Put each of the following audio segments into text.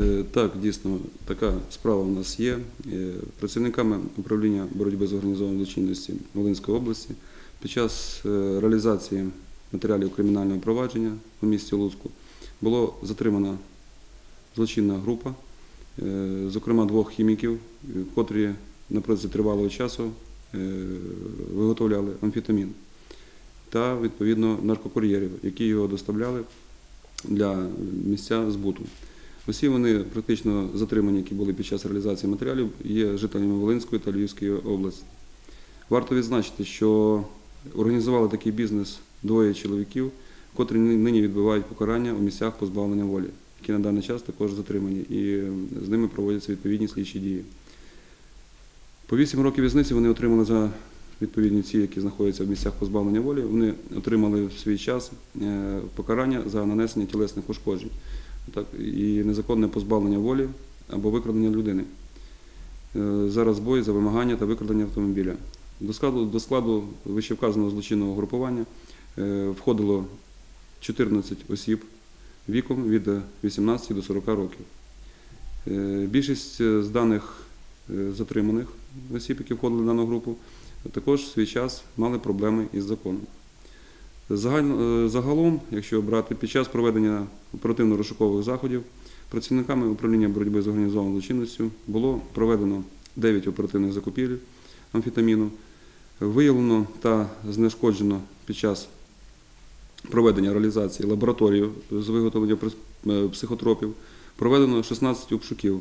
Е, Так, дійсно, така справа у нас є. Е, Працівниками управління боротьби з організованою злочинністю Волинської області під час е, реалізації матеріалів кримінального провадження у місті Луцьку було затримана злочинна група, зокрема двох хіміків, котрі на протязі тривалого часу виготовляли амфетамін та відповідно наркокур'єрів, які його доставляли для місця збуту. Усі вони практично затримані, які були під час реалізації матеріалів, є жителями Волинської та Львівської області. Варто відзначити, що організували такий бізнес двоє чоловіків, котрі нині відбувають покарання у місцях позбавлення волі, які на даний час також затримані, і з ними проводяться відповідні слідчі дії. По 8 років в'язниці вони отримали за відповідні ці, які знаходяться в місцях позбавлення волі. Вони отримали в свій час е, покарання за нанесення тілесних ушкоджень так, і незаконне позбавлення волі або викрадення людини. Е, За розбой, за вимагання та викрадення автомобіля. До складу, до складу вищевказаного злочинного групування е, входило 14 осіб віком від 18 до 40 років. Е, Більшість з даних затриманих осіб, які входили в дану групу, також в свій час мали проблеми із законом. Е, Загалом, якщо брати під час проведення оперативно-розшукових заходів, працівниками управління боротьби з організованою злочинністю було проведено 9 оперативних закупівель амфетаміну, виявлено та знешкоджено під час проведення реалізації лабораторію з виготовлення е, психотропів, проведено 16 обшуків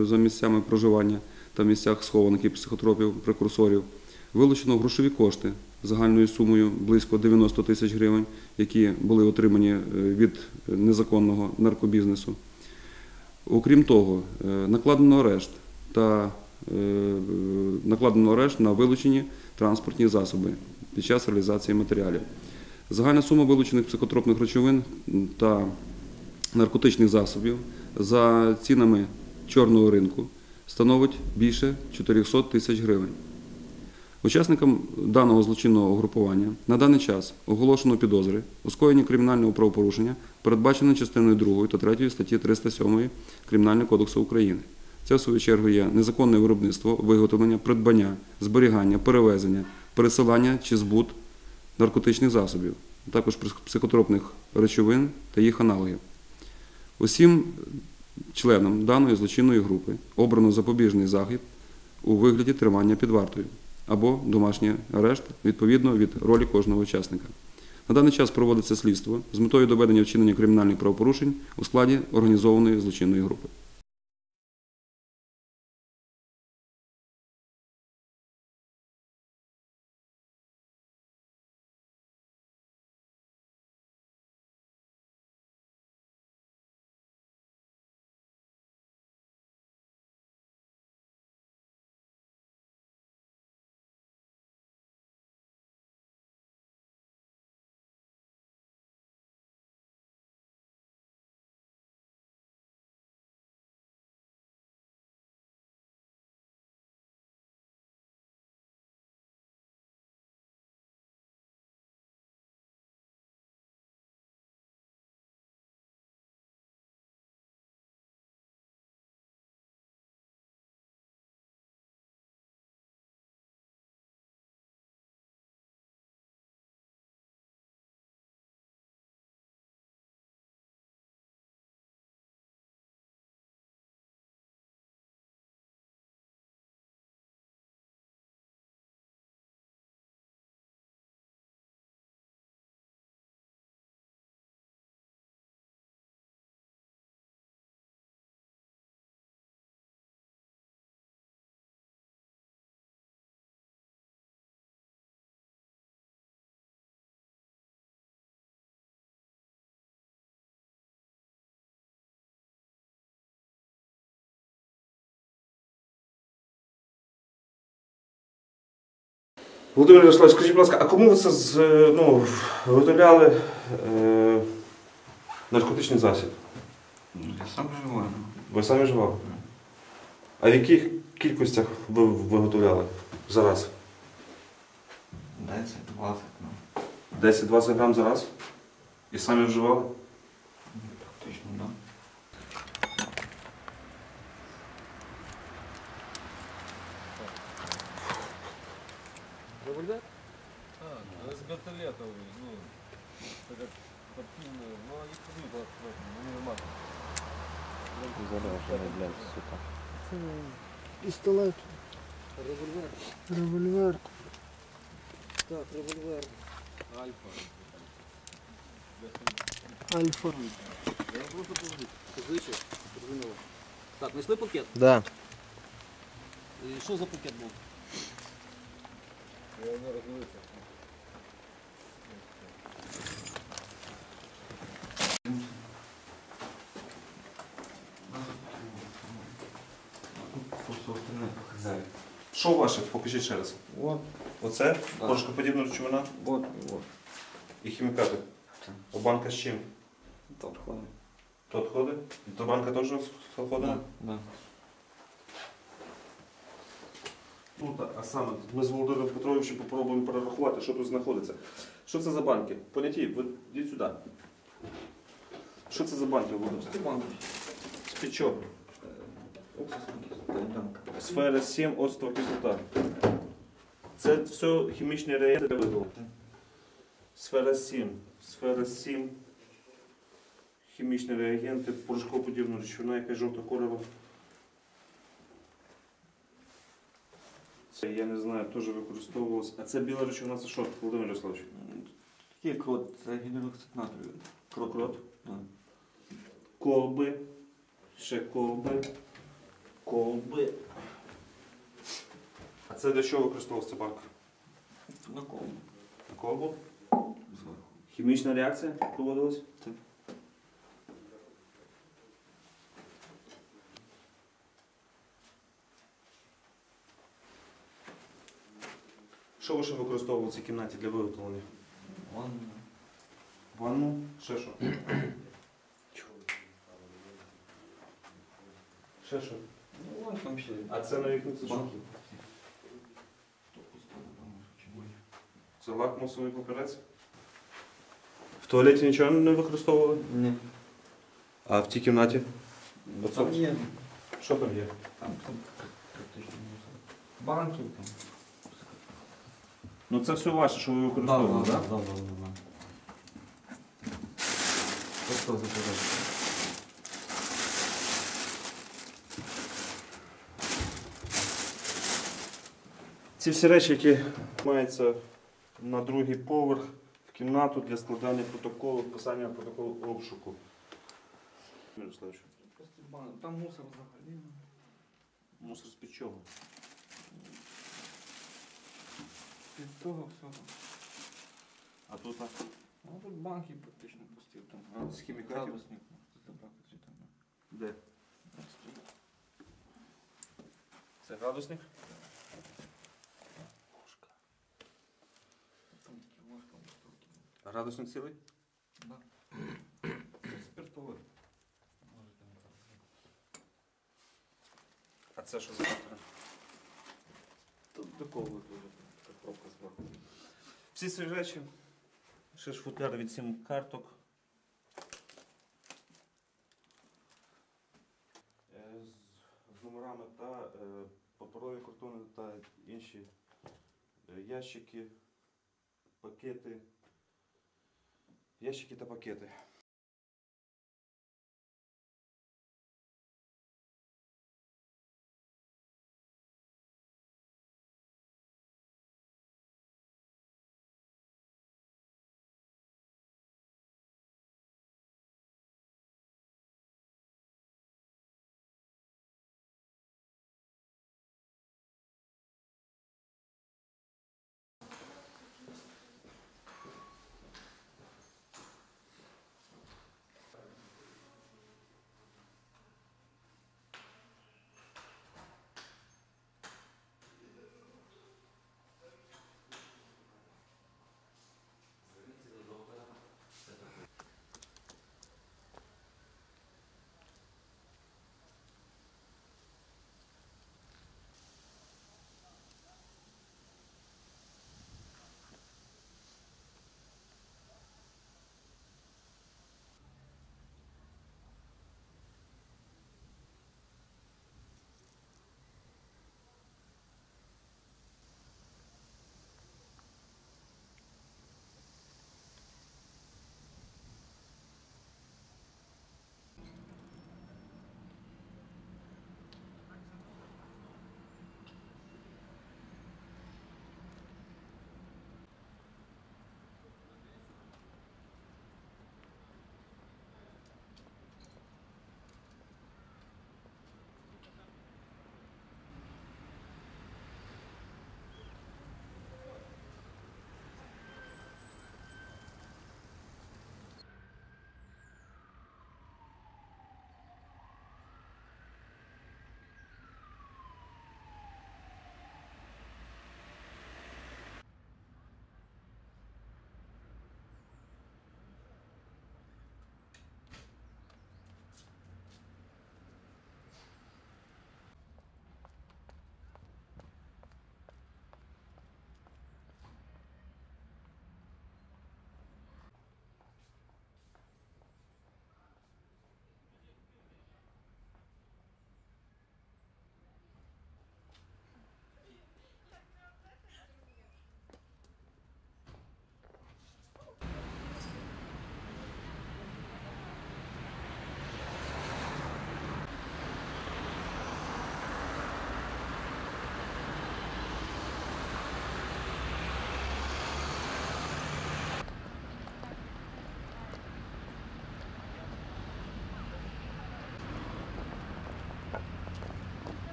за місцями, проживання та місцях схованки психотропів, прекурсорів, вилучено грошові кошти загальною сумою близько 90 тисяч гривень, які були отримані е, від незаконного наркобізнесу. Окрім того, е, накладено арешт та е, накладено арешт на вилучені транспортні засоби під час реалізації матеріалів. Загальна сума вилучених психотропних речовин та наркотичних засобів за цінами чорного ринку становить більше 400 тисяч гривень. Учасникам даного злочинного угрупування на даний час оголошено підозри у скоєнні кримінального правопорушення, передбачене частиною 2 та 3 статті 307 Кримінального кодексу України. Це, в свою чергу, є незаконне виробництво, виготовлення, придбання, зберігання, перевезення, пересилання чи збут наркотичних засобів, а також психотропних речовин та їх аналогів. Усім членам даної злочинної групи обрано запобіжний захід у вигляді тримання під вартою або домашній арешт відповідно від ролі кожного учасника. На даний час проводиться слідство з метою доведення вчинення кримінальних правопорушень у складі організованої злочинної групи. Володимир Ярославович, скажіть, будь ласка, а кому ви це з, ну, виготовляли е, наркотичний засіб? Я сам живу. Ви самі вживали? А в яких кількостях ви виготовляли зараз? 10, 20, ну, 10-20 грам за раз? І самі вживали? практично, да. А, безготелетовый, ну, это как спортивные, но они ходят вот, вот, ну, нормально. Заряджений, блядь, сука. Це пістолет, Револьвер. револьвер. Так, револьвер. Альфа. Альфа. Я вам просто поведу. Позичив, зрозуміло. Так, знайшли пакет? Да. І що за пакет був? Я не разумеется. Все остальное показали. Що ваше? Покажіть ще раз. Вот, Оце Да. порошкоподібна речовина вот, вот. і хімікати. Так. А банка з чим? Тот ходит. То відходи? То банка теж відходить? Да, да. Ну так, а саме ми з Володимиром Петровичем попробуємо перерахувати, що тут знаходиться. Що це за банки? Поняті, ви йдіть сюди. Що це за банки, Володимир? Степан, З-під чого? Сфера 7, оцтова кислота. Це все хімічні реагенти для вигулу. Сфера 7. Сфера 7. Хімічні реагенти, порошкоподібна речовина, яка жовта корова. Це я не знаю, теж використовувалося. А це біла речовина, це що, Володимир Ярославович? Такие крот, це гідроксид натрію. Крокрот. Да. Колби. Ще колби. Колби. А це для чого використовувався банк? На колу. На колбу? Хімічна реакція проводилась? Так. Що ви ще використовували в цій кімнаті для виготовлення? Он Ванну? Ще що? Ще що? Ну, вон. А це на уже чего. Це лакмусовий папірець? В туалеті нічого не використовували? Ні. А в тій кімнаті? Ну, Там є. Що там є? Там, там практично мусор. Банки там. Ну це все ваше, що ви використовували, да, так? да, да, да, да. Просто забирай. Ці всі речі, які маються на другий поверх в кімнату для складання протоколу, писання протоколу обшуку. Мирославович, Там мусор взагалі. мусор з-під чого? Від того всього. А тут так. Ну тут банки практично пусті. Там А, з хімікатів? Де? Це градусник? Там такі ложка бутилки. А градусник цілий? Да. Спиртовий. Можете брати. А це що за фактори? Тут до колби дуже така пробка зверху. Всі ці речі. Ще ж футляр від сім карток. Е, З, з номерами та е, паперові картони та інші е, ящики, пакети. Ящики та пакети.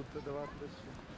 Urfa'da var biliyorsun.